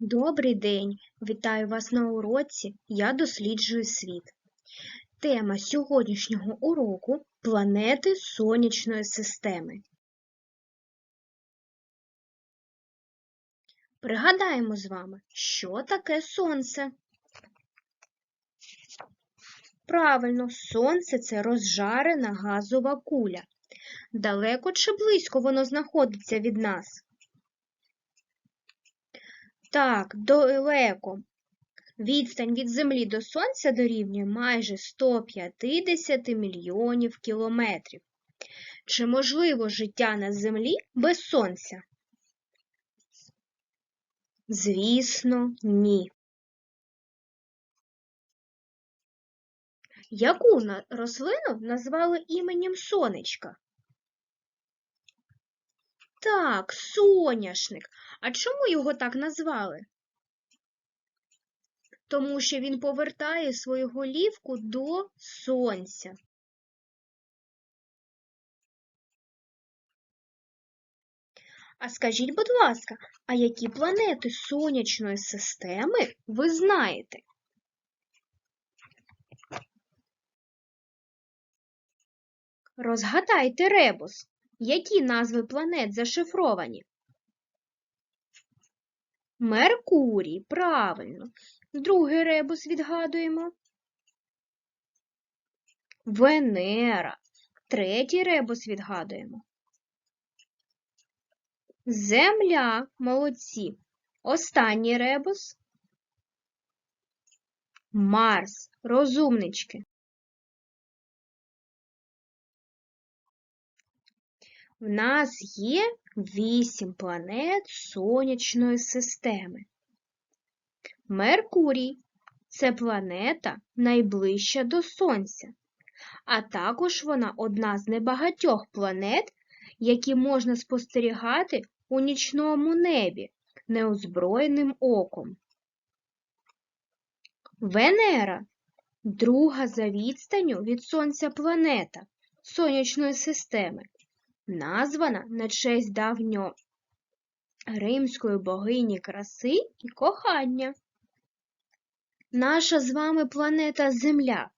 Добрий день! Вітаю вас на уроці Я досліджую світ. Тема сьогоднішнього уроку планети Сонячної системи. Пригадаємо з вами, що таке Сонце. Правильно, Сонце це розжарена газова куля. Далеко чи близько воно знаходиться від нас? Так, далеко. Відстань від Землі до Сонця дорівнює майже 150 мільйонів кілометрів. Чи можливо життя на Землі без Сонця? Звісно, ні. Яку рослину назвали іменем сонечка? Так, соняшник. А чому його так назвали? Тому що він повертає свою голівку до сонця. А скажіть, будь ласка, а які планети сонячної системи ви знаєте? Розгадайте ребус. Які назви планет зашифровані? Меркурій, правильно. Другий ребус відгадуємо. Венера. Третій ребус відгадуємо. Земля, молодці. Останній ребус. Марс, розумнички. В нас є вісім планет Сонячної системи. Меркурій це планета найближча до Сонця, а також вона одна з небагатьох планет, які можна спостерігати у нічному небі неозброєним оком. Венера друга за відстанню від Сонця планета Сонячної системи названа на честь давньо римської богині краси і кохання. Наша з вами планета Земля,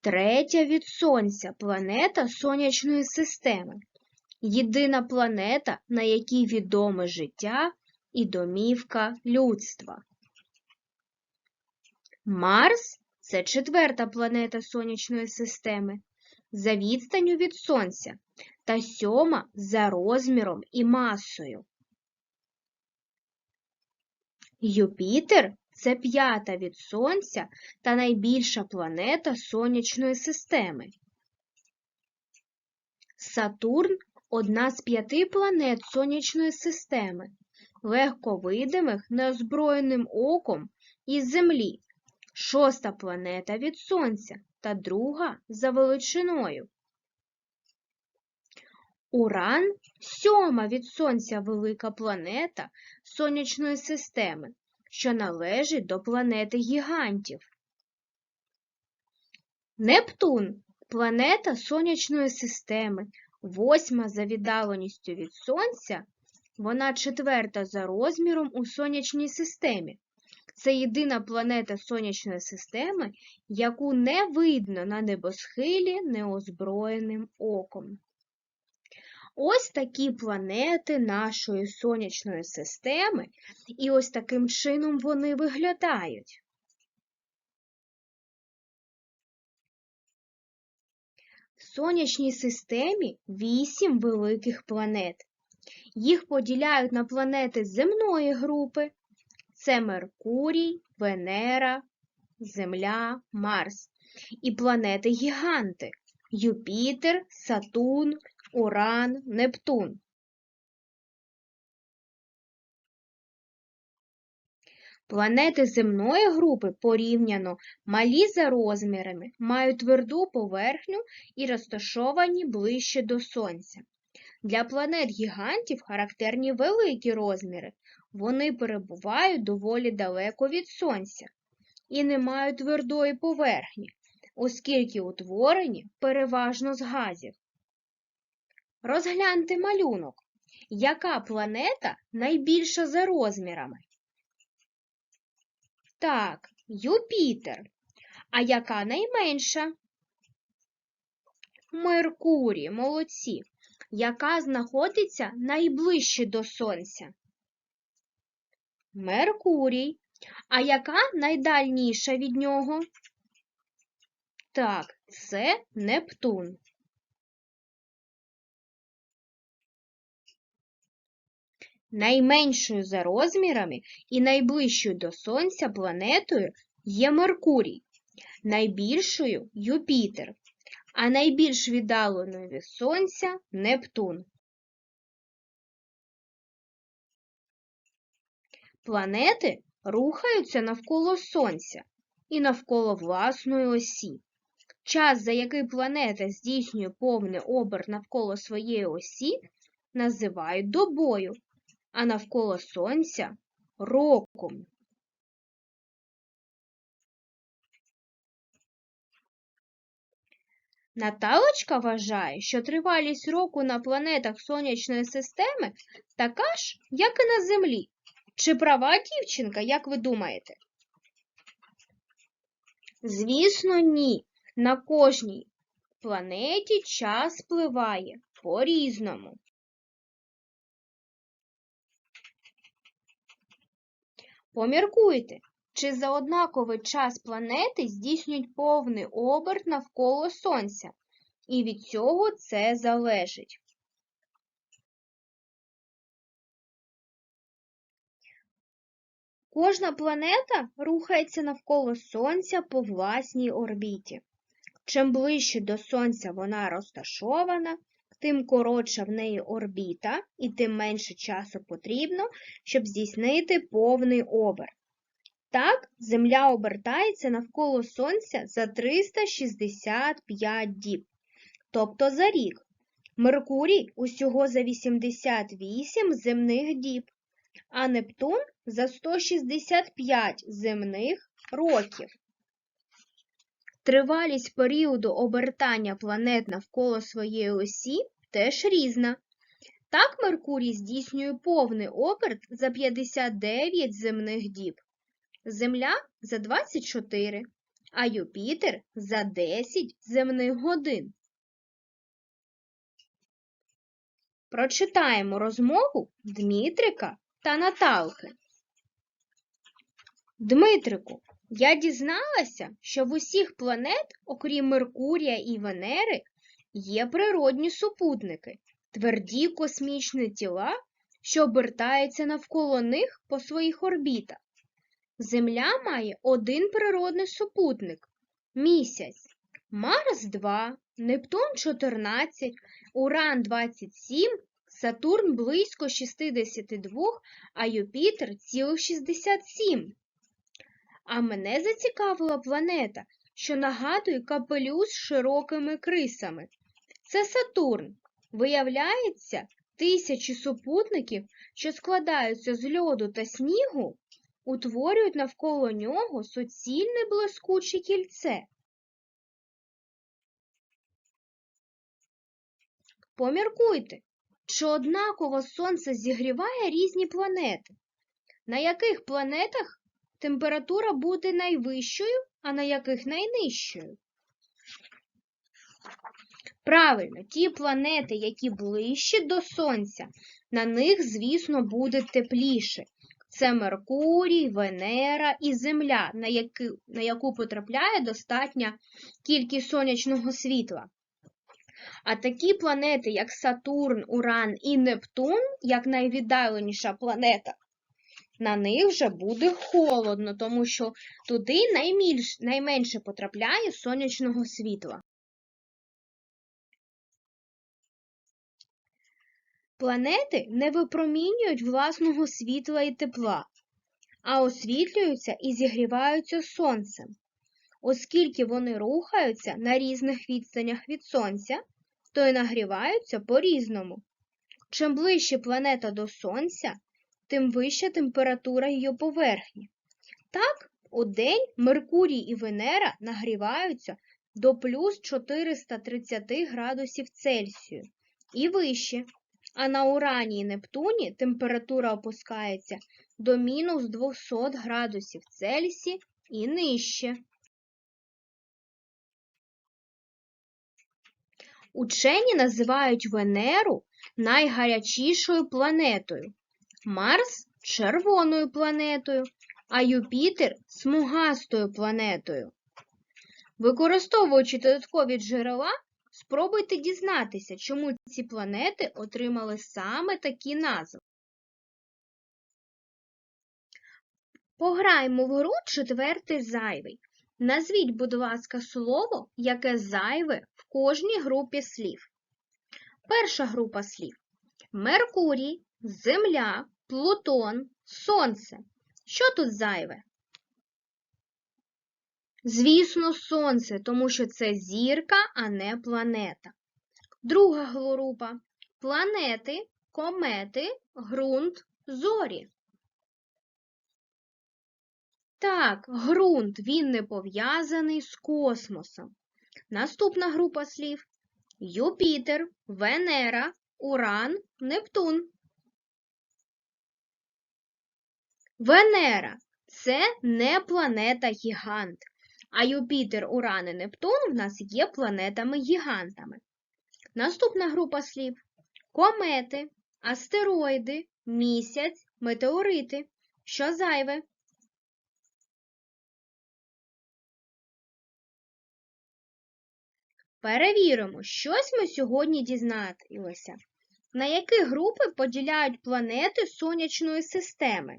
третя від Сонця планета Сонячної системи, єдина планета, на якій відоме життя і домівка людства. Марс це четверта планета Сонячної системи, за відстанню від Сонця та сьома за розміром і масою. Юпітер це п'ята від Сонця та найбільша планета Сонячної системи. Сатурн одна з п'яти планет Сонячної системи, легко видимих неозброєним оком із Землі, шоста планета від Сонця та друга за величиною. Уран сьома від Сонця велика планета Сонячної системи, що належить до планети гігантів. Нептун планета Сонячної системи, восьма за віддаленістю від Сонця, вона четверта за розміром у сонячній системі. Це єдина планета Сонячної системи, яку не видно на небосхилі неозброєним оком. Ось такі планети нашої сонячної системи, і ось таким чином вони виглядають. В сонячній системі вісім великих планет. Їх поділяють на планети земної групи. Це Меркурій, Венера, Земля, Марс. І планети гіганти Юпітер, Сатурн, Уран, Нептун. Планети земної групи порівняно малі за розмірами, мають тверду поверхню і розташовані ближче до Сонця. Для планет гігантів характерні великі розміри. Вони перебувають доволі далеко від Сонця і не мають твердої поверхні, оскільки утворені переважно з газів. Розгляньте малюнок. Яка планета найбільша за розмірами? Так, Юпітер. А яка найменша? Меркурій, молодці. Яка знаходиться найближче до Сонця? Меркурій. А яка найдальніша від нього? Так, це Нептун. Найменшою за розмірами і найближчою до Сонця планетою є Меркурій, найбільшою Юпітер, а найбільш віддаленою від Сонця Нептун. Планети рухаються навколо Сонця і навколо власної осі. Час, за який планета здійснює повний оберт навколо своєї осі, називають добою, а навколо Сонця роком. Наталочка вважає, що тривалість року на планетах Сонячної системи така ж, як і на Землі. Чи права дівчинка, як ви думаєте? Звісно, ні. На кожній планеті час спливає по-різному. Поміркуйте, чи за однаковий час планети здійснюють повний оберт навколо Сонця, і від цього це залежить. Кожна планета рухається навколо Сонця по власній орбіті. Чим ближче до Сонця вона розташована, тим коротша в неї орбіта і тим менше часу потрібно, щоб здійснити повний оберт. Так, Земля обертається навколо Сонця за 365 діб, тобто за рік. Меркурій усього за 88 земних діб, а Нептун за 165 земних років. Тривалість періоду обертання планет навколо своєї осі теж різна. Так Меркурій здійснює повний оберт за 59 земних діб, Земля за 24, а Юпітер за 10 земних годин. Прочитаємо розмову Дмитрика та Наталки. Дмитрику, я дізналася, що в усіх планет, окрім Меркурія і Венери, є природні супутники, тверді космічні тіла, що обертаються навколо них по своїх орбітах. Земля має один природний супутник місяць, Марс 2, Нептун 14, Уран 27, Сатурн близько 62, а Юпітер цілих 67. А мене зацікавила планета, що нагадує капелюс з широкими крисами. Це Сатурн. Виявляється, тисячі супутників, що складаються з льоду та снігу, утворюють навколо нього суцільне блискуче кільце. Поміркуйте, чи однаково Сонце зігріває різні планети? На яких планетах температура буде найвищою, а на яких найнижчою? Правильно, ті планети, які ближче до Сонця, на них, звісно, буде тепліше. Це Меркурій, Венера і Земля, на яку, на яку потрапляє достатня кількість сонячного світла. А такі планети, як Сатурн, Уран і Нептун, як найвіддаленіша планета, на них вже буде холодно, тому що туди найбільш, найменше потрапляє сонячного світла. Планети не випромінюють власного світла і тепла, а освітлюються і зігріваються сонцем. Оскільки вони рухаються на різних відстанях від Сонця, то й нагріваються по-різному. Чим ближче планета до Сонця, тим вища температура її поверхні. Так, у день Меркурій і Венера нагріваються до плюс 430 градусів Цельсію і вище, а на Урані і Нептуні температура опускається до мінус 200 градусів Цельсія і нижче. Учені називають Венеру найгарячішою планетою, Марс червоною планетою, а Юпітер смугастою планетою. Використовуючи додаткові джерела, спробуйте дізнатися, чому ці планети отримали саме такі назви. Пограємо в гру четвертий зайвий. Назвіть, будь ласка, слово, яке зайве в кожній групі слів. Перша група слів Меркурій, Земля, Плутон, Сонце. Що тут зайве? Звісно, Сонце, тому що це зірка, а не планета. Друга група планети, комети, ґрунт, зорі. Так, ґрунт, він не пов'язаний з космосом. Наступна група слів Юпітер, Венера, Уран, Нептун. Венера це не планета гігант, а Юпітер, Уран і Нептун в нас є планетами-гігантами. Наступна група слів комети, астероїди, місяць, метеорити. Що зайве? Перевіримо, щось ми сьогодні дізналися. На які групи поділяють планети сонячної системи?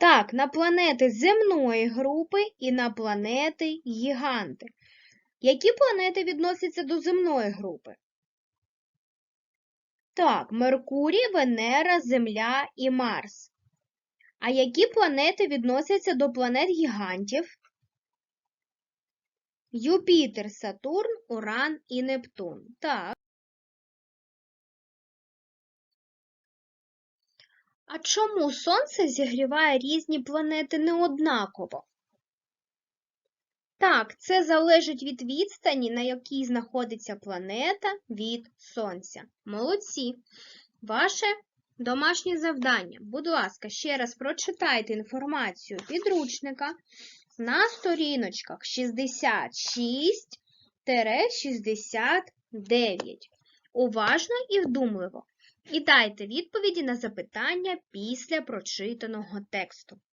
Так, на планети земної групи і на планети гіганти. Які планети відносяться до земної групи? Так, Меркурій, Венера, Земля і Марс. А які планети відносяться до планет гігантів? Юпітер, Сатурн, Уран і Нептун. Так. А чому Сонце зігріває різні планети неоднаково? Так, це залежить від відстані, на якій знаходиться планета від Сонця. Молодці! Ваше домашнє завдання. Будь ласка, ще раз прочитайте інформацію підручника на сторіночках 66-69. Уважно і вдумливо. І дайте відповіді на запитання після прочитаного тексту.